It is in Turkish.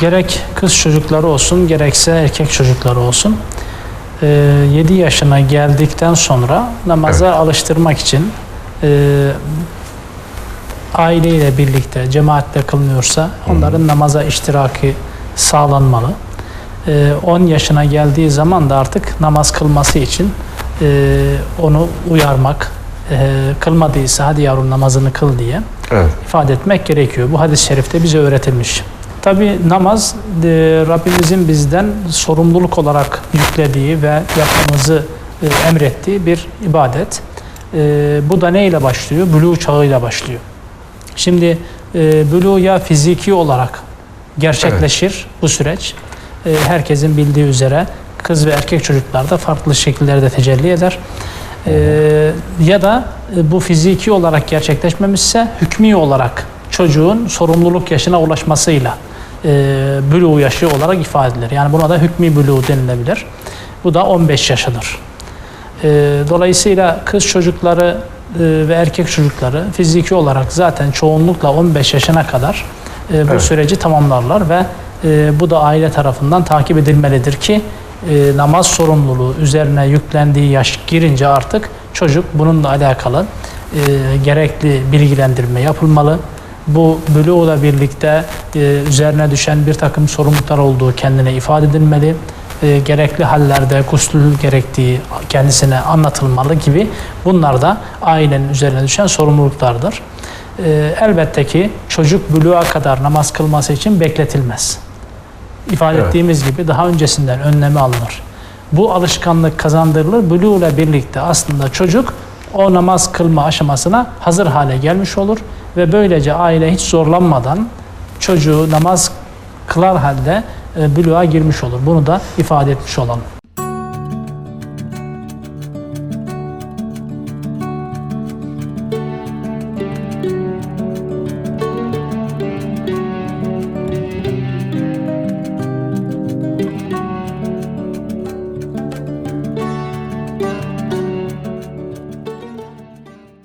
gerek kız çocukları olsun gerekse erkek çocukları olsun 7 yaşına geldikten sonra namaza alıştırmak için e, aileyle birlikte cemaatle kılınıyorsa onların namaza iştiraki sağlanmalı. E, 10 yaşına geldiği zaman da artık namaz kılması için e, onu uyarmak, e, kılmadıysa hadi yavrum namazını kıl diye Evet. ifade etmek gerekiyor. Bu hadis-i şerifte bize öğretilmiş. Tabi namaz e, Rabbimizin bizden sorumluluk olarak yüklediği ve yapmamızı e, emrettiği bir ibadet. E, bu da neyle başlıyor? Bülû çağıyla başlıyor. Şimdi e, bülû ya fiziki olarak gerçekleşir bu süreç. E, herkesin bildiği üzere kız ve erkek çocuklarda farklı şekillerde tecelli eder. E, ya da e, bu fiziki olarak gerçekleşmemişse hükmü olarak çocuğun sorumluluk yaşına ulaşmasıyla e, bülû yaşı olarak ifade edilir. Yani buna da hükmü bülû denilebilir. Bu da 15 yaşıdır. E, dolayısıyla kız çocukları e, ve erkek çocukları fiziki olarak zaten çoğunlukla 15 yaşına kadar e, bu Evet. süreci tamamlarlar ve e, bu da aile tarafından takip edilmelidir ki e, namaz sorumluluğu üzerine yüklendiği yaş girince artık çocuk bununla alakalı e, gerekli bilgilendirme yapılmalı. Bu buluğla birlikte e, üzerine düşen bir takım sorumluluklar olduğu kendine ifade edilmeli. E, gerekli hallerde gusül gerektiği kendisine anlatılmalı gibi bunlar da ailenin üzerine düşen sorumluluklardır. E, elbette ki çocuk buluğa kadar namaz kılması için bekletilmez. İfade Evet. ettiğimiz gibi daha öncesinden önlemi alınır. Bu alışkanlık kazandırılır. Buluğ ile birlikte aslında çocuk o namaz kılma aşamasına hazır hale gelmiş olur ve böylece aile hiç zorlanmadan çocuğu namaz kılar halde e, buluğa girmiş olur. Bunu da ifade etmiş olalım.